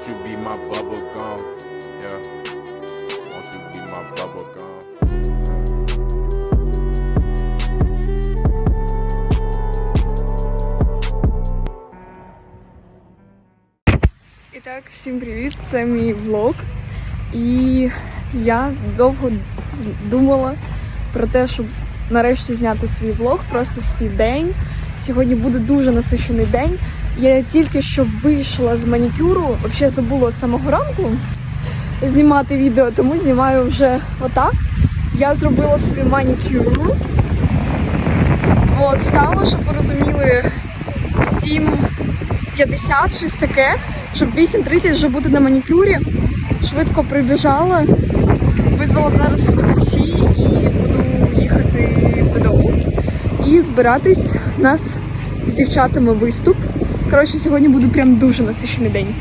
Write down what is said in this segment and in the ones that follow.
Won't you be my bubble gum? Yeah. Won't you be my bubble gum? І так, всім привіт! Це мій влог. І я довго думала про те, щоб нарешті зняти свій влог, просто свій день. Сьогодні буде дуже насичений день. Я тільки що вийшла з манікюру, взагалі забула з самого ранку знімати відео, тому знімаю вже отак. Я зробила собі манікюр. От, стало, щоб ви розуміли, 7.50, щось таке, щоб 8.30 вже бути на манікюрі. Швидко прибіжала, визвала зараз таксі і буду їхати додому. І збиратись У нас з дівчатами виступ. Коротше, сьогодні буде прям дуже насичений день.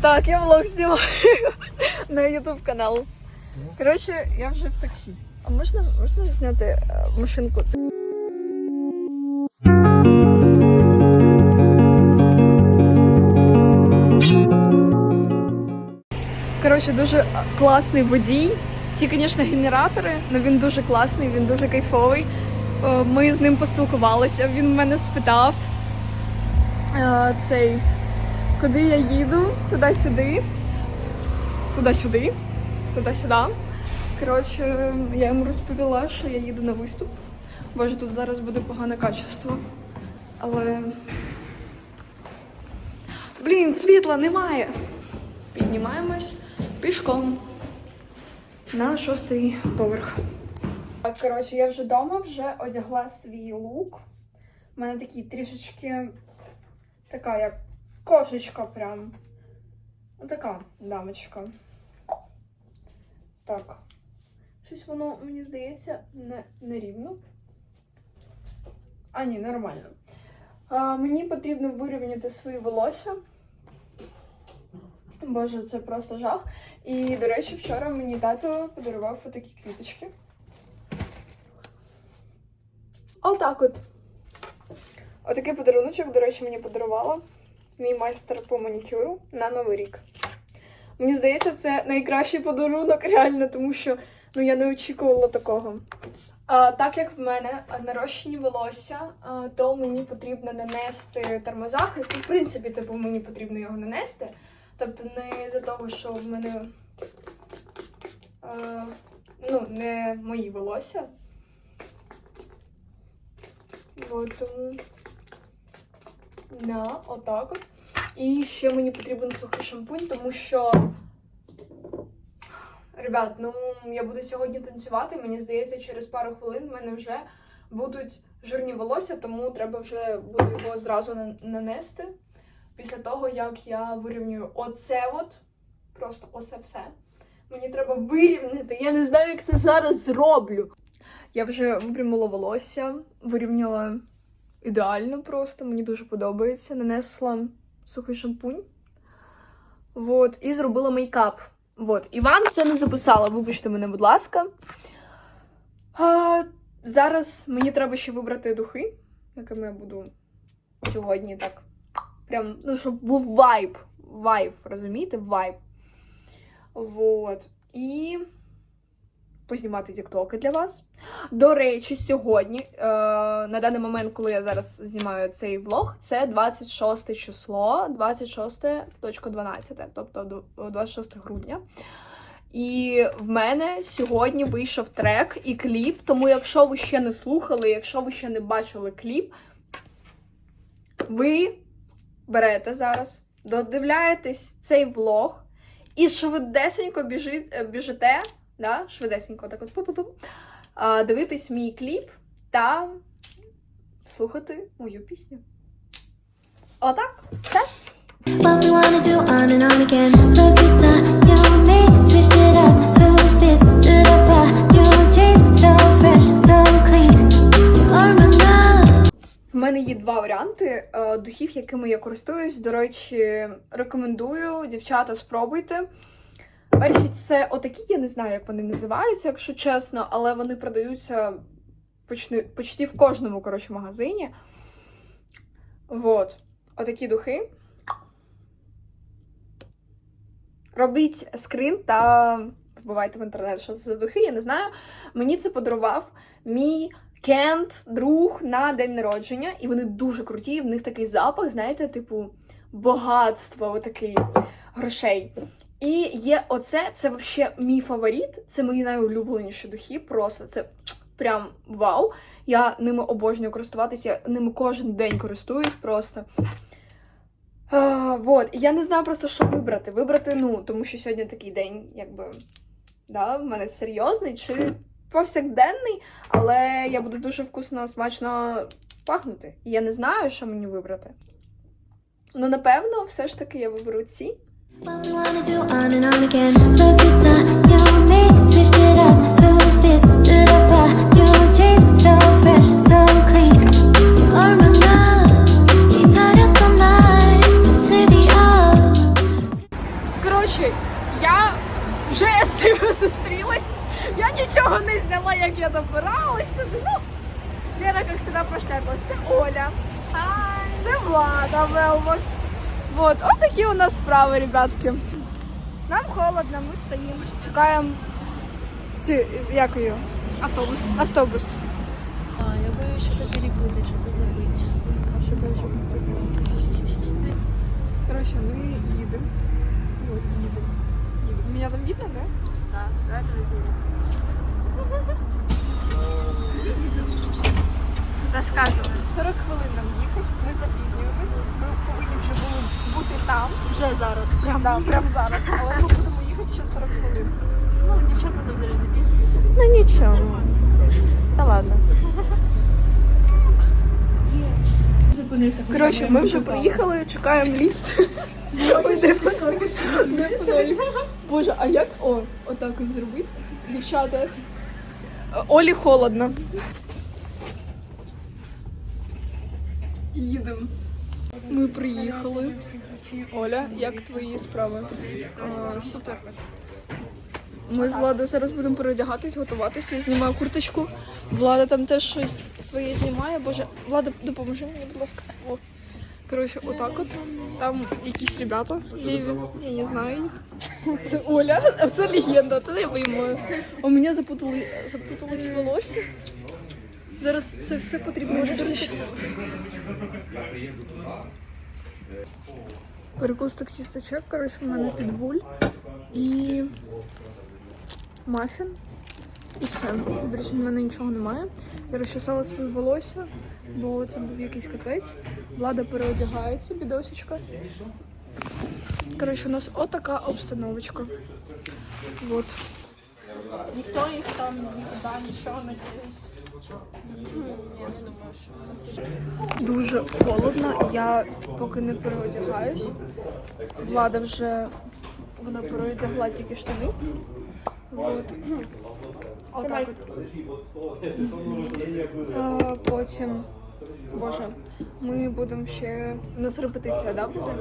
Так, я влог знімаю на YouTube канал. Коротше, я вже в таксі. А можна, можна зняти е, машинку? Коротше, дуже класний водій. Ці, звісно, генератори, але він дуже класний, він дуже кайфовий. Е, Ми з ним поспілкувалися. Він мене спитав е, цей куди я їду, туди-сюди, туди-сюди, туди-сюди. Коротше, я йому розповіла, що я їду на виступ. Боже, тут зараз буде погане качество. Але. Блін, світла немає. Піднімаємось пішком на шостий поверх. Коротше, я вже вдома, вже одягла свій лук. У мене такий трішечки така, як кошечка прям. Отака дамочка. Так. Щось воно, мені здається, не, не рівно. А, ні, нормально. А, мені потрібно вирівняти свої волосся. Боже, це просто жах. І, до речі, вчора мені тато подарував отакі квіточки. Отак от. Отакий подаруночок, до речі, мені подарувала мій майстер по манікюру на Новий рік. Мені здається, це найкращий подарунок, реально, тому що ну, я не очікувала такого. А, так як в мене нарощені волосся, а, то мені потрібно нанести термозахист. І, в принципі, типу, мені потрібно його нанести. Тобто не за того, що в мене а, ну, не мої волосся. Тому на, отак от. І ще мені потрібен сухий шампунь, тому що. Ребят, ну я буду сьогодні танцювати. Мені здається, через пару хвилин в мене вже будуть жирні волосся, тому треба вже буде його зразу нанести. Після того, як я вирівнюю оце от, просто оце все. Мені треба вирівняти. Я не знаю, як це зараз зроблю. Я вже випрямила волосся, вирівняла ідеально просто, мені дуже подобається. Нанесла сухий шампунь. Вот, і зробила мейкап. Вот. І вам це не записала, вибачте мене, будь ласка. А, зараз мені треба ще вибрати духи, якими я буду сьогодні так. Прям, ну, щоб був вайб. Вайб, розумієте? Вайб. Вот. І познімати тіктоки для вас. До речі, сьогодні, е, на даний момент, коли я зараз знімаю цей влог, це 26 число, 26.12, тобто 26 грудня. І в мене сьогодні вийшов трек і кліп. Тому, якщо ви ще не слухали, якщо ви ще не бачили кліп, ви берете зараз, додивляєтесь цей влог і швидесенько біжите, біжите, да, швидесенько, так от пу-пу-пу, дивитись мій кліп та слухати мою пісню. Отак, все. Мене є два варіанти е, духів, якими я користуюсь. До речі, рекомендую, дівчата, спробуйте. Перші це отакі, я не знаю, як вони називаються, якщо чесно, але вони продаються почти, почти в кожному коротше, магазині. Вот. Отакі духи. Робіть скрін та вбивайте в інтернет, що це за духи, я не знаю. Мені це подарував мій кент, друг на день народження, і вони дуже круті. В них такий запах, знаєте, типу багатство, отакий грошей. І є оце, це взагалі мій фаворит. Це мої найулюбленіші духи. Просто це прям вау. Я ними обожнюю користуватися, я ними кожен день користуюсь просто. А, вот. Я не знаю просто, що вибрати. Вибрати, ну, тому що сьогодні такий день, якби, да, в мене серйозний чи повсякденний, але я буду дуже вкусно, смачно пахнути. І я не знаю, що мені вибрати. Ну, напевно, все ж таки я виберу ці. What нічого не зняла, як я добиралася. Ну, Лера, як завжди, прошляпилась. Це Оля. Це Влада Велбокс. Вот, от такі у нас справи, ребятки. Нам холодно, ми стоїмо, чекаємо ці, як її? Автобус. Автобус. А, я боюсь что-то перепутать, что-то забыть. Коротше, ми їдемо. Вот, їдемо. Мене там видно, да? Да, давай снимем. Розказуємо. 40 хвилин нам їхати, ми запізнюємось. Ми повинні вже були бути там. Вже зараз. Прям, да, прям зараз. Але ми будемо їхати ще 40 хвилин. Ну, дівчата завжди запізнюються. Ну нічого. Та ладно. Коротше, ми вже приїхали, чекаємо ліфт. Ой, де? Боже, а як о, отак зробити? Дівчата. Олі холодно. Їдемо. Ми приїхали. Оля, як твої справи? А, супер. Ми з Владою зараз будемо переодягатись, готуватися. Я знімаю курточку. Влада там теж щось своє знімає. Боже, Влада, допоможи мені, будь ласка. О. Коротше, отак от. Там якісь ребята ліві, я не знаю їх. Це Оля, а це легенда, це я поймаю. У мене запутали, запуталось волосся. Зараз це все потрібно розчистити. Перекус таксиста чек, коротше, в мене підбуль і мафін. І все. Більше в мене нічого немає. Я розчесала свої волосся, бо це був якийсь капець. Влада переодягається, бідосечка. Коротше, у нас отака обстановочка. Вот. Ніхто їх там нікуди нічого не Дуже холодно. Я поки не переодягаюсь. Влада вже вона переодягла тільки штани. Вот. Отак от. А, потім, боже, ми будемо ще. У нас репетиція, да, буде?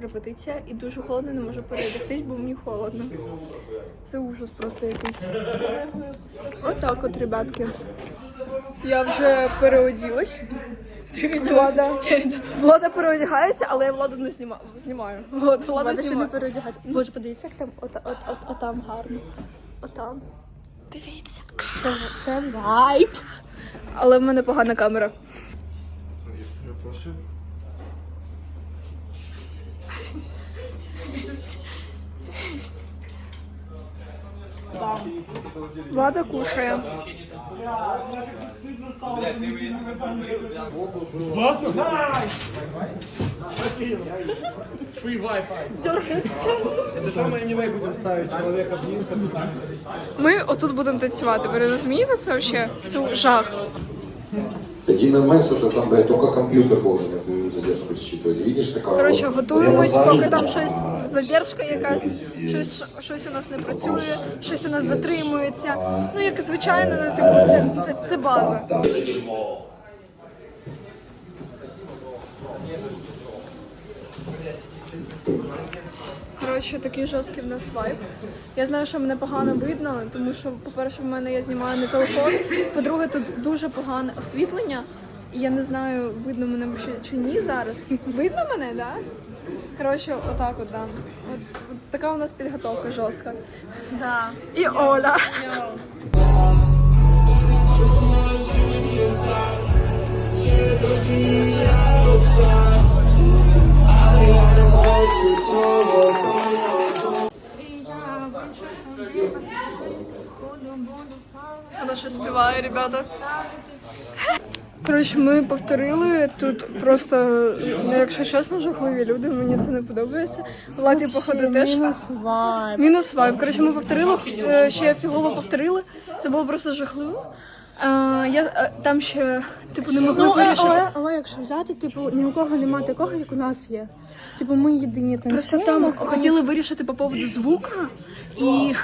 Репетиція і дуже холодно, не можу переодягтись, бо мені холодно. Це ужас просто якийсь. Отак от, ребятки. Я вже переоділась. Влада, Влада переодягається, але я владу не зніма, знімаю. От, влада, Влада ще не переодягається. Боже, подивіться, як там от, от, от, отам гарно. Отам. Дивіться. Це, це вайб. Але в мене погана камера. Влада кушає. Если что, мы anyway будем ставить человека близко. Ми отут будемо танцювати. Ви розумієте це взагалі? Це жах. Dynamax это там, блядь, только компьютер должен эту задержку считывать. Видишь, такая Коротше, вот готуємось, прямо поки задняя. там щось задержка якась, щось, щось у нас не працює, щось у нас затримується. Ну, як звичайно, ну, типу, це, це, це база. Коротше, такий жорсткий в нас вайб. Я знаю, що мене погано видно, тому що, по-перше, в мене я знімаю на телефон. По-друге, тут дуже погане освітлення. І я не знаю, видно мене чи, ні зараз. Видно мене, так? Да? Коротше, отак от, да. От, от така у нас підготовка жорстка. Да. І Оля. Вона ще співає, ребята. Коротше, ми повторили тут просто, ну, якщо чесно, жахливі люди, мені це не подобається. Владі, походу, теж. Мінус вайб. Мінус вайб. Коротше, ми повторили, е, ще фігово повторили. Це було просто жахливо. Е, я е, там ще типу не могли Ну, але, вирішити. але, але якщо взяти, типу, ні у кого немає такого, як у нас є. Типу, ми єдині Просто там хотіли вирішити по поводу звука і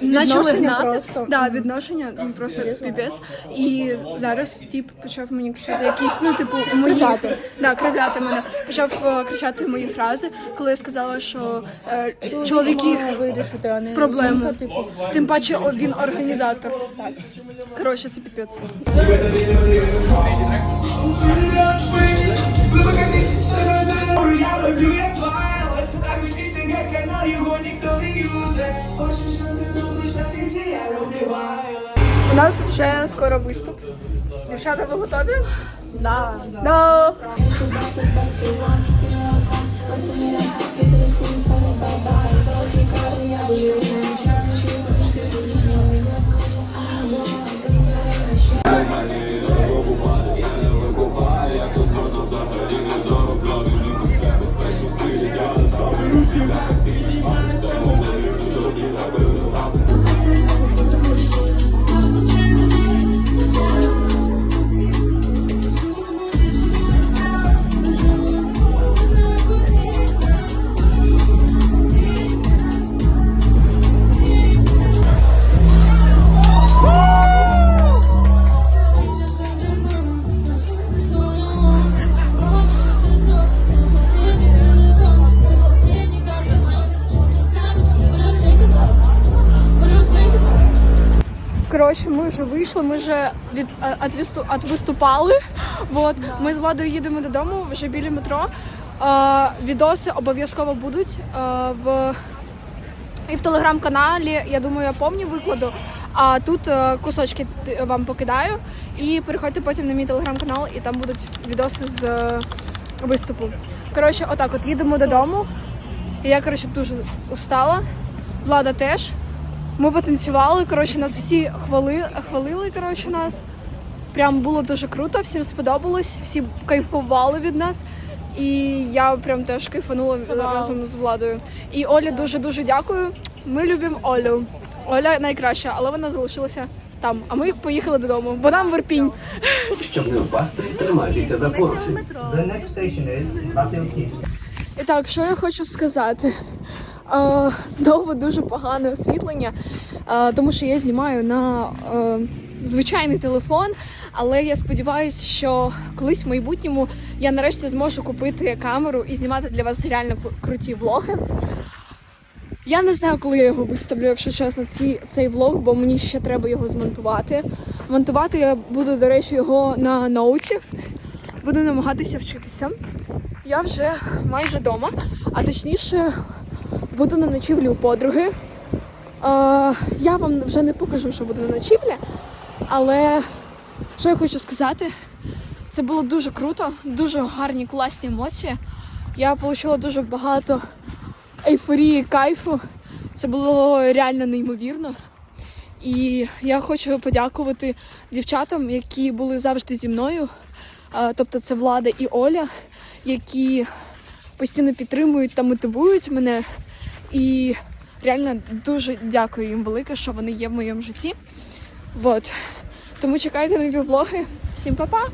почали гнати. просто. Да, відношення ну, просто піпець. І зараз тип почав мені кричати якісь, ну типу, мої Кривляти. Да, кривляти мене. Почав е, кричати мої фрази, коли я сказала, що е, чоловіки Має вирішити, а не проблему. жінка, типу. Тим паче о, він організатор. Коротше, це піпець. У нас вже скоро виступ. Дівчата, ви готові? Да. Да. Коротше, ми вже вийшли, ми вже від е, от, виступали. Вот. Ми з Владою їдемо додому вже біля метро. Е, відоси обов'язково будуть е, в і в телеграм-каналі. Я думаю, я помню викладу. А тут е, кусочки вам покидаю. І переходьте потім на мій телеграм-канал, і там будуть відоси з е, виступу. Коротше, отак, от їдемо додому. І я коротше дуже устала. Влада теж. Ми потанцювали, коротше, нас всі хвали, хвалили, коротше, нас. Прям було дуже круто, всім сподобалось, всі кайфували від нас. І я прям теж кайфанула разом з владою. І Олі дуже-дуже дякую. Ми любимо Олю. Оля найкраща, але вона залишилася там. А ми поїхали додому, бо нам Верпінь. Щоб не впасти, тримайтеся за поручень. The next station is Василківська. І так, що я хочу сказати? Знову дуже погане освітлення, тому що я знімаю на звичайний телефон, але я сподіваюся, що колись в майбутньому я нарешті зможу купити камеру і знімати для вас реально круті влоги. Я не знаю, коли я його виставлю, якщо чесно, ці, цей влог, бо мені ще треба його змонтувати. Монтувати я буду, до речі, його на ноуті. Буду намагатися вчитися. Я вже майже вдома, а точніше буду на ночівлі у подруги. Е, я вам вже не покажу, що буду на ночівлі, але що я хочу сказати, це було дуже круто, дуже гарні, класні емоції. Я отримала дуже багато ейфорії, кайфу. Це було реально неймовірно. І я хочу подякувати дівчатам, які були завжди зі мною. Тобто це Влада і Оля, які постійно підтримують та мотивують мене. І реально дуже дякую їм велике, що вони є в моєму житті. Вот. Тому чекайте нові влоги. Всім па-па!